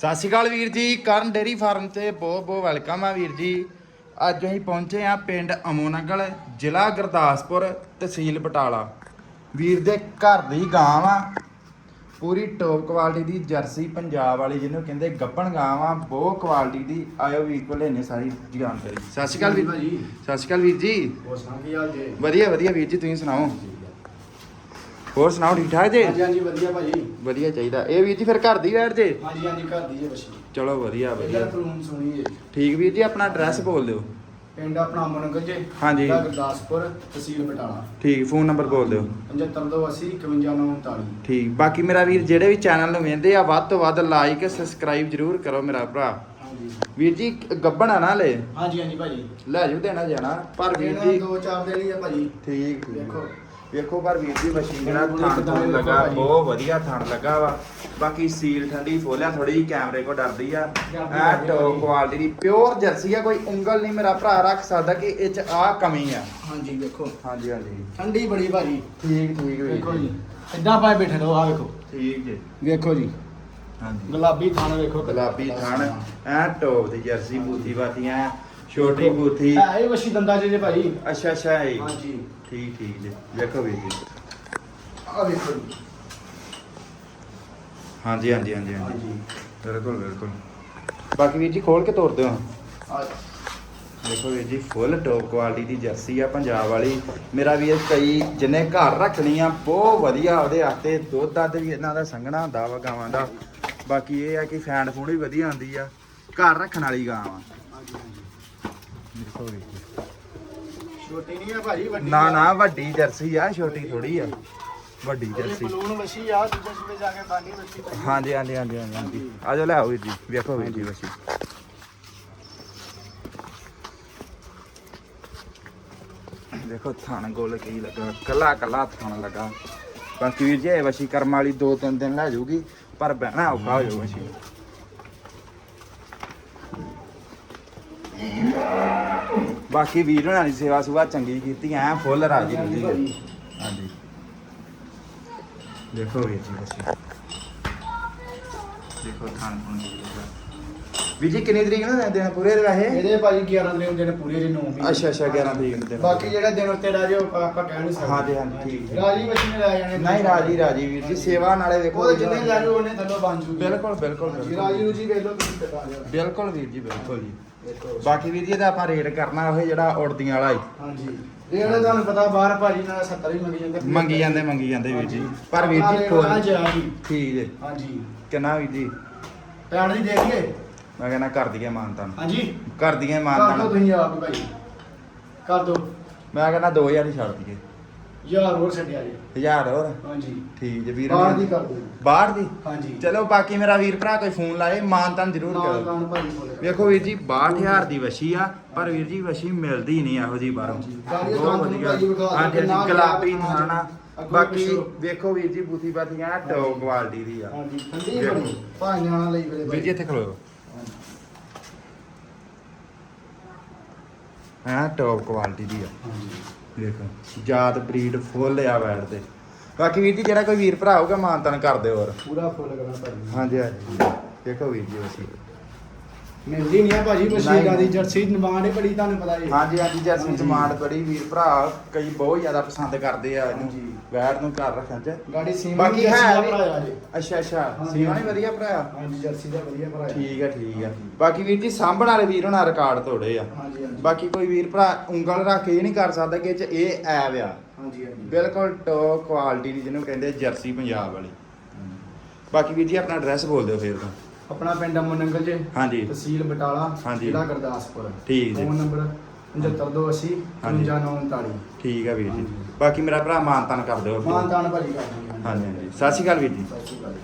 ਸਤਿ ਸ਼੍ਰੀ ਅਕਾਲ ਵੀਰ ਜੀ ਕਰਨ ਡੇਰੀ ਫਾਰਮ ਤੇ ਬਹੁਤ ਬਹੁਤ ਵੈਲਕਮ ਆ ਵੀਰ ਜੀ। ਅੱਜ ਅਸੀਂ ਪਹੁੰਚੇ ਆ ਪਿੰਡ ਅਮੋਨਗਲ ਜ਼ਿਲ੍ਹਾ ਗੁਰਦਾਸਪੁਰ ਤਹਿਸੀਲ ਬਟਾਲਾ। ਵੀਰ ਦੇ ਘਰ ਦੀ ਗਾਂ ਆ। ਪੂਰੀ ਟੌਪ ਕੁਆਲਿਟੀ ਦੀ ਜਰਸੀ ਪੰਜਾਬ ਵਾਲੀ ਜਿਹਨੂੰ ਕਹਿੰਦੇ ਗੱਪਣ ਗਾਂ ਆ ਬਹੁਤ ਕੁਆਲਿਟੀ ਦੀ। ਆਇਓ ਵੀਰ ਕੋਲ ਲੈਣੇ ਸਾਰੀ ਜਾਣਕਾਰੀ। ਸਤਿ ਸ਼੍ਰੀ ਅਕਾਲ ਵੀਰ। ਭਾਜੀ। ਸਤਿ ਸ਼੍ਰੀ ਅਕਾਲ ਵੀਰ ਜੀ। ਹੋਰ ਕੀ ਹਾਲ ਜੇ? ਵਧੀਆ ਵਧੀਆ ਵੀਰ ਜੀ ਤੁਸੀਂ ਸੁਣਾਓ? ਹੋਰ ਸੁਣਾਓ ਠੀਕ ਠਾਕ ਜੀ? ਹਾਂਜੀ ਹਾਂਜੀ ਵਧੀਆ ਭਾਜੀ। ਵਧੀਆ ਚਾਹੀਦਾ। ਇਹ ਵੀਰ ਜੀ ਫਿਰ ਘਰ ਦੀ ਬੈਠ ਜੇ? ਹਾਂਜੀ ਹਾਂਜੀ ਘਰ ਦੀ ਜੇ ਬੱਚੀ ਚਲੋ ਵਧੀਆ ਇਹਦਾ ਵਧੀਆ ਕਾਨੂੰਨ ਸੁਣੀ ਜੇ ਠੀਕ ਵੀਰ ਜੀ ਆਪਣਾ ਐਡਰੈਸ ਬੋਲ ਦਿਓ। ਪਿੰਡ ਆਪਣਾ ਮਨਗਲ ਜੇ ਹਾਂਜੀ। ਜ਼ਿਲ੍ਹਾ ਗੁਰਦਾਸਪੁਰ ਤਹਿਸੀਲ ਬਟਾਲਾ। ਠੀਕ ਫੋਨ ਨੰਬਰ ਬੋਲ ਦਿਓ। 7580 51939 ਠੀਕ ਬਾਕੀ ਮੇਰਾ ਵੀਰ ਜਿਹੜੇ ਵੀ ਚੈਨਲ ਨੂੰ ਵੇਖਦੇ ਆ ਵੱਧ ਤੋਂ ਵੱਧ ਲਾਈਕ ਸਬਸਕ੍ਰਾਈਬ ਜਰੂਰ ਕਰੋ ਮੇਰਾ ਭਰਾ। ਹਾਂਜੀ। ਵੀਰ ਜੀ ਗੱਬਣਾ ਨਾ ਲੈ ਹਾਂਜੀ ਹਾਂਜੀ ਭਾਜੀ। ਲੈ ਜੂ ਦੇਣਾ ਜਾਣਾ। ਪਰ ਵੀਰ ਇਹਨਾਂ ਜੀ ਦੋ ਚਾਰ ਦਿਨ ਹੀ ਆ ਭਾਜੀ। ਠੀਕ। ਦੇਖੋ। ਵੇਖੋ ਪਰ ਵੀਰ ਜੀ ਮਸ਼ੀਨ ਜਿਹੜਾ ਬਿਲਕੁਲ ਥਣ ਥਣ ਲੱਗਾ। ਬਹੁਤ ਵਧੀਆ ਥਣ ਲੱਗਾ ਵਾ। ਬਾਕੀ ਸੀਲ ਠੰਡੀ ਫੋਲਿਆ ਥੋੜੀ ਜਿਹੀ ਕੈਮਰੇ ਕੋ ਡਰਦੀ ਆ। ਐ ਟੌਪ। ਕੁਆਲਿਟੀ ਦੀ ਪਿਓਰ ਜਰਸੀ ਆ ਕੋਈ ਉਂਗਲ ਨਹੀਂ ਮੇਰਾ ਭਰਾ ਰੱਖ ਸਕਦਾ ਕਿ ਇਹ ਚ ਆ ਕਮੀ ਆ। ਹਾਂਜੀ ਦੇਖੋ ਹਾਂਜੀ ਹਾਂਜੀ। ਠੰਡੀ ਬੜੀ ਭਾਜੀ। ਠੀਕ ਠੀਕ ਵੀਰ ਦੇਖੋ ਜੀ। ਇਦਾਂ ਪਾਏ ਬੈਠੇ ਰਹੋ ਆ ਵੇਖੋ। ਠੀਕ ਜੀ। ਵੇਖੋ ਜੀ। ਹਾਂਜੀ। ਗੁਲਾਬੀ ਥਾਣਾ ਵੇਖੋ। ਗੁਲਾਬੀ ਥਣ। ਐ ਟੌਪ ਦੀ ਜਰਸੀ ਬੂਥੀ ਬਾਤੀਆਂ ਛੋਟੀ ਬੂਥੀ। ਹੈ ਇਹ ਵਸ਼ੀ ਦੰਦਾ ਜੇ ਭਾਜੀ ਅੱਛਾ ਅੱਛਾ ਜੀ ਹਾਂਜੀ। ਠੀਕ ਠੀਕ ਜੀ। ਵੇਖੋ ਵੀਰ ਜੀ। ਆ ਵੇਖੋ ਜੀ। ਹਾਂਜੀ ਹਾਂਜੀ ਹਾਂਜੀ ਹਾਂਜੀ। ਹਾਂਜੀ। ਬਿਲਕੁਲ ਬਿਲਕੁਲ। ਬਾਕੀ ਵੀਰ ਜੀ ਖੋਲ ਕੇ ਤੋਰ ਦਿਓ ਆ ਦੇਖੋ ਵੀਰ ਜੀ ਫੁੱਲ ਟੌਪ ਕੁਆਲਿਟੀ ਦੀ ਜਰਸੀ ਆ ਪੰਜਾਬ ਵਾਲੀ। ਮੇਰਾ ਵੀਰ ਕਈ ਜਿੰਨੇ ਘਰ ਰੱਖਣੀ ਆ ਬਹੁਤ ਵਧੀਆ ਉਹਦੇ ਵਾਸਤੇ। ਦੁੱਧ ਦੱਧ ਵੀ ਇਹਨਾਂ ਦਾ ਸੰਘਣਾ ਹੁੰਦਾ ਵਾ ਗਾਵਾਂ ਦਾ। ਬਾਕੀ ਇਹ ਆ ਕਿ ਫੈਂਡ ਫੂਡ ਵੀ ਵਧੀਆ ਆਉਂਦੀ ਆ। ਘਰ ਰੱਖਣ ਵਾਲੀ ਗਾਂ ਆ ਹਾਂਜੀ ਹਾਂਜੀ ਦੇਖੋ ਵੀਰ ਜੀ ਛੋਟੀ ਨਹੀਂ ਆ ਭਾਜੀ ਵੱਡੀ ਨਾ ਨਾ ਵੱਡੀ ਜਰਸੀ ਆ ਛੋਟੀ ਥੋੜੀ ਆ। ਵੱਡੀ ਜਰਸੀ। ਬਲੂਨ ਵਸ਼ੀ ਆ ਦੂਜੇ ਸੂਬੇ ਜਾ ਕੇ ਬਾਨੀ ਵਸ਼ੀ ਭਾਜੀ। ਹਾਂਜੀ ਹਾਂਜੀ ਹਾਂਜੀ ਹਾਂਜੀ, ਆ ਜਾਓ ਲੈ ਆਓ ਜੀ ਵੇਖੋ ਵੀਰ ਜੀ ਵਸੀ ਦੇਖੋ ਥਣ ਗੋਲ ਕੀ ਲੱਗਾ ਕੱਲਾ ਕੱਲਾ ਥਣ ਲੱਗਾ। ਬਾਕੀ ਵੀਰ ਜੀ ਇਹ ਵਸੀ ਕਰਮ ਵਾਲੀ ਦੋ ਤਿੰਨ ਦਿਨ ਲੈ ਜਾਊਗੀ ਪਰ ਬਹਿਣਾ ਔਖਾ ਹੋ ਜਾਊ ਵਸੀ ਬਾਕੀ ਵੀਰ ਹੋਣਾ ਦੀ ਸੇਵਾ ਸੁਭਾ ਚੰਗੀ ਕੀਤੀ ਐ ਫੁੱਲ ਰਾਜੀ ਰੁਜੀ ਹਾਂਜੀ। ਦੇਖੋ ਵੀਰ ਜੀ ਵਸੀ ਦੇਖੋ ਥਣ ਥਣ ਵੀਰ ਜੀ ਕਿੰਨੀ ਤਰੀਕ ਨੂੰ ਦਿਨ ਪੂਰੇ ਵੈਸੇ ਇਹਦੇ ਭਾਜੀ 11 ਦਿਨ ਦਿਨ ਪੂਰੇ ਜੇ 9 ਵੀ। ਅੱਛਾ ਅੱਛਾ 11 ਤਰੀਕ ਨੂੰ ਬਾਕੀ ਜਿਹੜਾ ਦਿਨ ਉੱਤੇ ਰਹਿ ਜਾਓ ਆਪਾਂ ਕਹਿ ਨਹੀਂ ਸਕਦੇ। ਹਾਂਜੀ, ਠੀਕ ਹੈ। ਰਾਜੀ ਵਸ਼ੀ ਨੇ ਲੈ ਜਾਣੇ। ਨਹੀਂ ਰਾਜੀ ਰਾਜੀ ਵੀਰ ਜੀ ਸੇਵਾ ਨਾਲੇ ਵੇਖੋ ਉਹ ਜਿੰਨੇ ਲੈ ਉਹਨੇ ਥੱਲੋਂ ਬਣ ਜੂਗੀ। ਬਿਲਕੁਲ ਬਿਲਕੁਲ। ਰਾਜੀ ਰੂਜੀ ਵੇਖ ਲਓ ਤੁਸੀਂ ਬਿਲਕੁਲ ਵੀਰ ਜੀ ਬਿਲਕੁਲ ਜੀ। ਬਾਕੀ ਵੀਰ ਜੀ ਇਹਦਾ ਆਪਾਂ ਰੇਟ ਕਰਨਾ ਉਹ ਜਿਹੜਾ ਉੜਦੀਆਂ ਵਾਲਾ ਹੀ। ਹਾਂਜੀ। ਇਹ ਤੁਹਾਨੂੰ ਪਤਾ ਬਾਹਰ ਭਾਜੀ ਨਾਲ 70 ਵੀ ਮੰਗੀ ਜਾਂਦੇ। ਮੰਗੀ ਜਾਂਦੇ ਮੰਗੀ ਜਾਂਦੇ ਵੀਰ ਜੀ। ਪਰ ਵੀਰ ਜੀ ਫੁੱਲ। ਠੀਕ ਜੀ ਹਾਂਜੀ। ਕਿੰਨਾ ਵੀਰ ਜੀ? ਪੈਣ ਦੀ ਦੇ ਦਈਏ ਮੈਂ ਕਹਿੰਦਾ ਕਰ ਦਈਏ ਮਾਨਤਾਂ ਹਾਂਜੀ। ਕਰ ਦਈਏ ਮਾਨਤਾਂ ਤੁਸੀਂ ਆਪ ਹੀ ਭਾਈ। ਕਰ ਦੋ ਮੈਂ ਕਹਿੰਦਾ 2000 ਹੀ ਛੱਡ ਦਈਏ। ਯਾਰ ਹੋਰ ਛੱਡਿਆ ਜੀ। 1000 ਹੋਰ? ਹਾਂਜੀ। ਠੀਕ ਜੀ ਵੀਰ ਬਾਹਰ ਦੀ ਕਰ ਦੋ ਬਾਹਰ ਦੀ? ਹਾਂਜੀ। ਚਲੋ ਬਾਕੀ ਮੇਰਾ ਵੀਰ ਭਰਾ ਕੋਈ ਫੋਨ ਲਾਏ ਮਾਨਤਾਂ ਜ਼ਰੂਰ ਨਾਲ ਕਰੋ ਨਾਲ ਭਾਜੀ ਬੋਲੇ ਵੇਖੋ ਵੀਰ ਜੀ 62000 ਦੀ ਵਸ਼ੀ ਆ ਪਰ ਵੀਰ ਜੀ ਵਸ਼ੀ ਮਿਲਦੀ ਨਹੀਂ ਇਹੋ ਜੀ ਬਾਹਰੋਂ। ਹਾਂਜੀ। ਗਾੜੀ ਬਹੁਤ ਤੁਹਾਨੂੰ ਵਧੀਆ। ਵਿਖਾ ਦਿਓ। ਹਾਂਜੀ ਕਿੰਨਾ ਹਾਂਜੀ ਗੁਲਾਬੀ ਅੱਗੋਂ ਬਾਕੀ ਪਿੱਛੋਂ। ਵੇਖੋ ਵੀਰ ਜੀ ਬੂਥੀ ਬਾਤੀਆਂ ਟੌਪ ਕੁਆਲਿਟੀ ਦੀ ਆ। ਹਾਂਜੀ ਠੰਡੀ। ਬੜੀ। ਭਾਈਆਂ ਨਾਲ ਲਈ ਵੀਰੇ ਵੀਰ ਜੀ ਇੱਥੇ ਖਲੋ ਹਾਂਜੀ। ਹਾਂ ਟੌਪ ਕੁਆਲਿਟੀ ਦੀ ਆ। ਹਾਂਜੀ। ਦੇਖੋ। ਜਾਤ ਬਰੀਡ ਫੁੱਲ ਆ ਬੈਠ ਤੇ ਬਾਕੀ ਵੀਰ ਜੀ ਜਿਹੜਾ ਕੋਈ ਵੀਰ ਭਰਾ ਹੋਊਗਾ ਮਾਨਤਨ ਕਰ ਦਿਓ ਹੋਰ। ਪੂਰਾ ਫੁੱਲ ਕਰਾਂ ਭਾਜੀ। ਹਾਂਜੀ ਹਾਂਜੀ। ਦੇਖੋ ਵੀਰ ਜੀ ਵਸ਼ੀ ਮਿਲਦੀ ਨਹੀਂ ਆ ਭਾਜੀ। ਮਸ਼ੀਨਾਂ ਦੀ ਜਰਸੀ ਹੀ ਬੜੀ ਤੁਹਾਨੂੰ ਪਤਾ ਜੀ ਹਾਂਜੀ ਹਾਂਜੀ ਜਰਸੀ। ਡਿਮਾਂਡ ਬੜੀ ਵੀਰ ਭਰਾ ਕਈ ਬਹੁਤ ਜ਼ਿਆਦਾ ਪਸੰਦ ਕਰਦੇ ਆ ਇਹਨੂੰ। ਵੈੜ ਨੂੰ ਘਰ ਰੱਖਣ ਚ। ਗਾੜੀ ਸੀਮਾ ਬਾਕੀ ਹੈ ਵੀ- ਭਰਾਇਆ ਜੀ। ਅੱਛਾ ਅੱਛਾ। ਸੀਮਾ ਹਾਂਜੀ। ਵਧੀਆ ਭਰਾਇਆ ਹਾਂਜੀ ਜਰਸੀ ਦਾ ਵਧੀਆ ਭਰਾਇਆ ਠੀਕ ਹੈ ਠੀਕ ਹੈ ਬਾਕੀ ਵੀਰ ਜੀ ਸਾਂਭਣ ਵਾਲੇ ਵੀਰ ਹੋਣਾ ਰਿਕਾਰਡ ਤੋੜੇ ਆ। ਹਾਂਜੀ ਹਾਂਜੀ। ਬਾਕੀ ਕੋਈ ਵੀਰ ਭਰਾ ਉਂਗਲ ਰੱਖ ਕੇ ਇਹ ਨਹੀਂ ਕਰ ਸਕਦਾ ਕਿ ਇਹ ਚ ਇਹ ਐਬ ਆ। ਹਾਂਜੀ ਹਾਂਜੀ। ਬਿਲਕੁਲ ਟੌਪ ਕੁਆਲਿਟੀ ਦੀ ਜਿਹਨੂੰ ਕਹਿੰਦੇ ਜਰਸੀ ਪੰਜਾਬ ਵਾਲੀ। ਬਾਕੀ ਵੀਰ ਜੀ ਆਪਣਾ ਐਡਰੈਸ ਬੋਲ ਦਿਓ ਫੇਰ ਤੋਂ। ਆਪਣਾ ਪਿੰਡ ਅਮਨੰਗਲ ਜੀ ਹਾਂਜੀ ਤਹਿਸੀਲ ਬਟਾਲਾ ਹਾਂਜੀ। ਜ਼ਿਲ੍ਹਾ ਗੁਰਦਾਸਪੁਰ ਠੀਕ ਜੀ। ਫੋਨ ਨੰਬਰ 7580 ਹਾਂਜੀ। 5939 ਠੀਕ ਹੈ ਵੀਰ ਜੀ ਹਾਂਜੀ। ਬਾਕੀ ਮੇਰਾ ਭਰਾ ਮਾਨਤਨ ਕਰ ਦਿਓ ਮਾਨਤਾਨ ਭਾਜੀ ਕਰ ਦਿੰਦੇ ਹਾਂਜੀ ਹਾਂਜੀ ਸਤਿ ਸ਼੍ਰੀ ਅਕਾਲ ਵੀਰ ਜੀ ਸਤਿ ਸ਼੍ਰੀ ਅਕਾਲ ਜੀ।